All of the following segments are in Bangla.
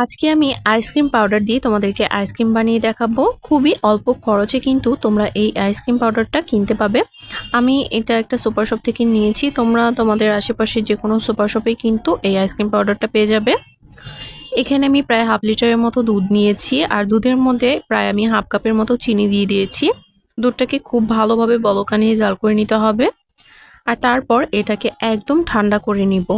আজকে আমি আইসক্রিম পাউডার দিয়ে তোমাদেরকে আইসক্রিম বানিয়ে দেখাবো। খুবই অল্প খরচে কিন্তু তোমরা এই আইসক্রিম পাউডারটা কিনতে পাবে। আমি এটা একটা সুপার শপ থেকে নিয়েছি। তোমরা তোমাদের আশেপাশে যে কোনো সুপার শপে কিন্তু এই আইসক্রিম পাউডারটা পেয়ে যাবে। এখানে আমি প্রায় হাফ লিটারের মতো দুধ নিয়েছি আর দুধের মধ্যে প্রায় আমি হাফ কাপের মতো চিনি দিয়ে দিয়েছি। দুধটাকে খুব ভালোভাবে বলকানিয়ে জাল করে নিতে হবে। আর তারপর এটাকে একদম ঠান্ডা করে নিব।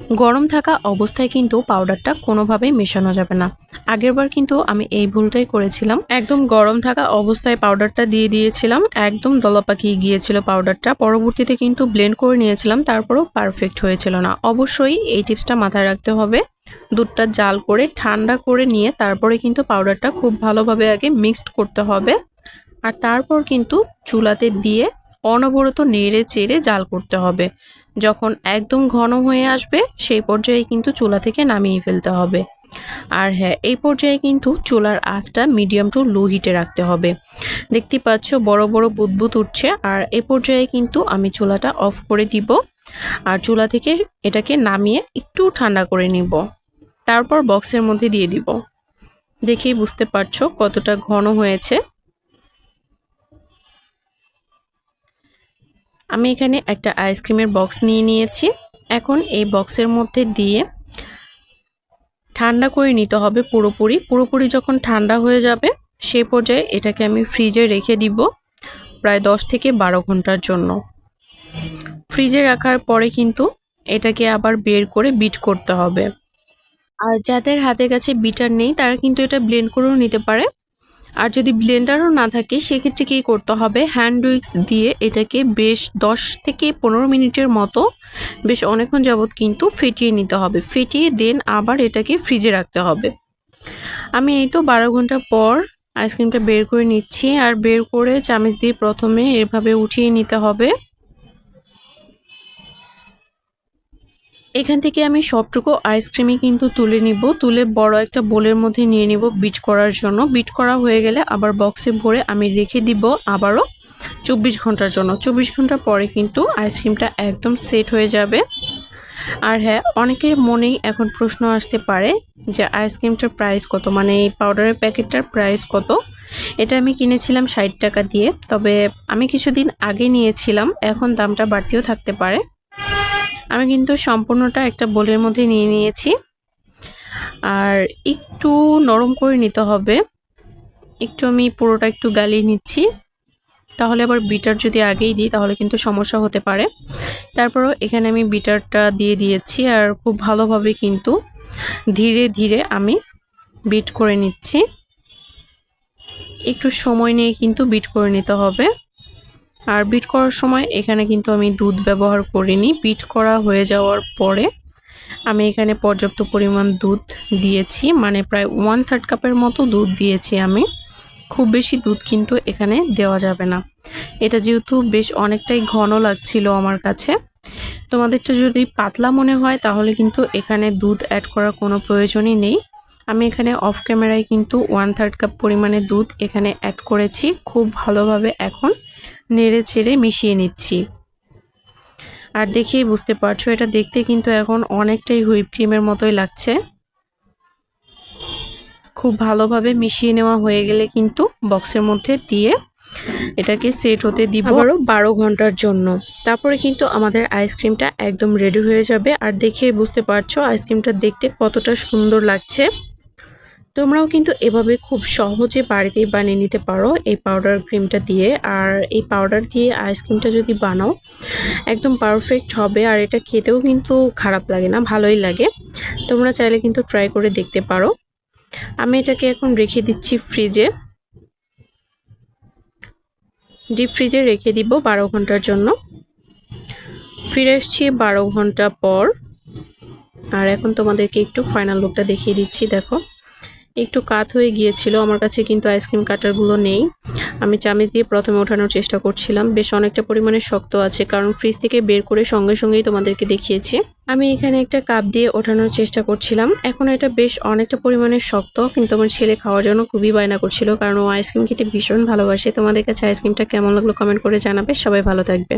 গরম থাকা অবস্থায় কিন্তু পাউডারটা কোনোভাবেই মেশানো যাবে না। আগেরবার কিন্তু আমি এই ভুলটাই করেছিলাম। একদম গরম থাকা অবস্থায় পাউডারটা দিয়ে দিয়েছিলাম। একদম দলা পাকিয়ে গিয়েছিল পাউডারটা। পরবর্তীতে কিন্তু ব্লেন্ড করে নিয়েছিলাম, তারপরেও পারফেক্ট হয়েছিল না। অবশ্যই এই টিপসটা মাথায় রাখতে হবে। দুধটা জাল করে, ঠান্ডা করে নিয়ে তারপরে কিন্তু পাউডারটা খুব ভালোভাবে আগে মিক্সড করতে হবে। আর তারপর কিন্তু চুলাতে দিয়ে অনবরত নেড়ে চেড়ে জাল করতে হবে। যখন একদম ঘন হয়ে আসবে, সেই পর্যায়ে কিন্তু চুলা থেকে নামিয়ে ফেলতে হবে। আর হ্যাঁ এই পর্যায়ে কিন্তু চুলার আঁচটা মিডিয়াম টু লো হিটে রাখতে হবে। দেখতে পাচ্ছ বড় বড় বুদবুদ উঠছে, আর এই পর্যায়ে কিন্তু আমি চুলাটা অফ করে দিব। আর চুলা থেকে এটাকে নামিয়ে একটু ঠান্ডা করে নিব। তারপর বক্সের মধ্যে দিয়ে দিব। দেখেই বুঝতে পারছ কতটা ঘন হয়েছে। আমি এখানে একটা আইসক্রিমের বক্স নিয়ে নিয়েছি। এখন এই বক্সের মধ্যে দিয়ে ঠান্ডা করে নিতে হবে পুরোপুরি। পুরোপুরি যখন ঠান্ডা হয়ে যাবে সেই পর্যায়ে এটাকে আমি ফ্রিজে রেখে দিব প্রায় দশ থেকে বারো ঘণ্টার জন্য। ফ্রিজে রাখার পরে কিন্তু এটাকে আবার বের করে বিট করতে হবে। আর যাদের হাতে কাছে বিটার নেই, তারা কিন্তু এটা ব্লেন্ড করেও নিতে পারে। আর যদি ব্লেন্ডারও না থাকে, সেক্ষেত্রে কী করতে হবে? হ্যান্ড উইক্স দিয়ে এটাকে বেশ দশ থেকে পনেরো মিনিটের মতো বেশ অনেকক্ষণ যাবৎ কিন্তু ফেটিয়ে নিতে হবে। ফেটিয়ে দেন আবার এটাকে ফ্রিজে রাখতে হবে। আমি এই তো বারো ঘণ্টা পর আইসক্রিমটা বের করে নিচ্ছি। আর বের করে চামিচ দিয়ে প্রথমে এভাবে উঠিয়ে নিতে হবে। এখান থেকে আমি সবটুকু আইসক্রিমই কিন্তু তুলে নিব। তুলে বড় একটা বোলের মধ্যে নিয়ে নিব বিট করার জন্য। বিট করা হয়ে গেলে আবার বক্সে ভরে আমি রেখে দিব আবারও চব্বিশ ঘণ্টার জন্য। চব্বিশ ঘণ্টা পরে কিন্তু আইসক্রিমটা একদম সেট হয়ে যাবে। আর হ্যাঁ অনেকের মনেই এখন প্রশ্ন আসতে পারে যে আইসক্রিমটার প্রাইস কত? মানে এই পাউডারের প্যাকেটটার প্রাইস কত? এটা আমি কিনেছিলাম ষাট টাকা দিয়ে। তবে আমি কিছুদিন আগে নিয়েছিলাম, এখন দামটা বাড়তিও থাকতে পারে। আমি কিন্তু সম্পূর্ণটা একটা বোলের মধ্যে নিয়ে নিয়েছি। আর একটু নরম করে নিতে হবে। একটু আমি পুরোটা একটু গালিয়ে নিচ্ছি। তাহলে আবার বিটার যদি আগেই দিই, তাহলে কিন্তু সমস্যা হতে পারে। তারপরও এখানে আমি বিটারটা দিয়ে দিয়েছি আর খুব ভালোভাবে কিন্তু ধীরে ধীরে আমি বিট করে নিচ্ছি। একটু সময় নিয়ে কিন্তু বিট করে নিতে হবে। আর বিট করার সময় এখানে কিন্তু আমি দুধ ব্যবহার করিনি। বিট করা হয়ে যাওয়ার পরে আমি এখানে পর্যাপ্ত পরিমাণ দুধ দিয়েছি। মানে প্রায় ওয়ান থার্ড কাপের মতো দুধ দিয়েছি আমি। খুব বেশি দুধ কিন্তু এখানে দেওয়া যাবে না। এটা যেহেতু বেশ অনেকটাই ঘন লাগছিল আমার কাছে। তোমাদেরটা যদি পাতলা মনে হয় তাহলে কিন্তু এখানে দুধ অ্যাড করার কোনো প্রয়োজনই নেই। আমি এখানে অফ ক্যামেরায় কিন্তু ওয়ান থার্ড কাপ পরিমাণে দুধ এখানে অ্যাড করেছি। খুব ভালোভাবে এখন নেড়ে চেড়ে মিশিয়ে নিচ্ছি। আর দেখেই বুঝতে পারছ, এটা দেখতে কিন্তু এখন অনেকটাই হুইপ ক্রিমের মতোই লাগছে। খুব ভালোভাবে মিশিয়ে নেওয়া হয়ে গেলে কিন্তু বক্সের মধ্যে দিয়ে এটাকে সেট হতে দিব আবারও বারো ঘণ্টার জন্য। তারপরে কিন্তু আমাদের আইসক্রিমটা একদম রেডি হয়ে যাবে। আর দেখে বুঝতে পারছ আইসক্রিমটা দেখতে কতটা সুন্দর লাগছে। তোমরাও কিন্তু এভাবে খুব সহজে বাড়িতেই বানিয়ে নিতে পারো এই পাউডার ক্রিমটা দিয়ে। আর এই পাউডার দিয়ে আইসক্রিমটা যদি বানাও, একদম পারফেক্ট হবে। আর এটা খেতেও কিন্তু খারাপ লাগে না, ভালোই লাগে। তোমরা চাইলে কিন্তু ট্রাই করে দেখতে পারো। আমি এটাকে এখন রেখে দিচ্ছি ফ্রিজে ডিপ ফ্রিজে রেখে দিব বারো ঘণ্টার জন্য। ফিরে এসছি বারো ঘণ্টা পর। আর এখন তোমাদেরকে একটু ফাইনাল লুকটা দেখিয়ে দিচ্ছি, দেখো। একটু কাত হয়ে গিয়েছিল, আমার কাছে কিন্তু আইসক্রিম কাটারগুলো নেই। আমি চামিচ দিয়ে প্রথমে ওঠানোর চেষ্টা করছিলাম, বেশ অনেকটা পরিমাণে শক্ত আছে, কারণ ফ্রিজ থেকে বের করে সঙ্গে সঙ্গেই তোমাদেরকে দেখিয়েছি। আমি এখানে একটা কাপ দিয়ে ওঠানোর চেষ্টা করছিলাম, এখন এটা বেশ অনেকটা পরিমাণে শক্ত, কিন্তু আমার ছেলে খাওয়ার জন্য খুবই বায়না করছিল, কারণ ও আইসক্রিম খেতে ভীষণ ভালোবাসে। তোমাদের কাছে আইসক্রিমটা কেমন লাগল কমেন্ট করে জানাবে, সবাই ভালো থাকবে।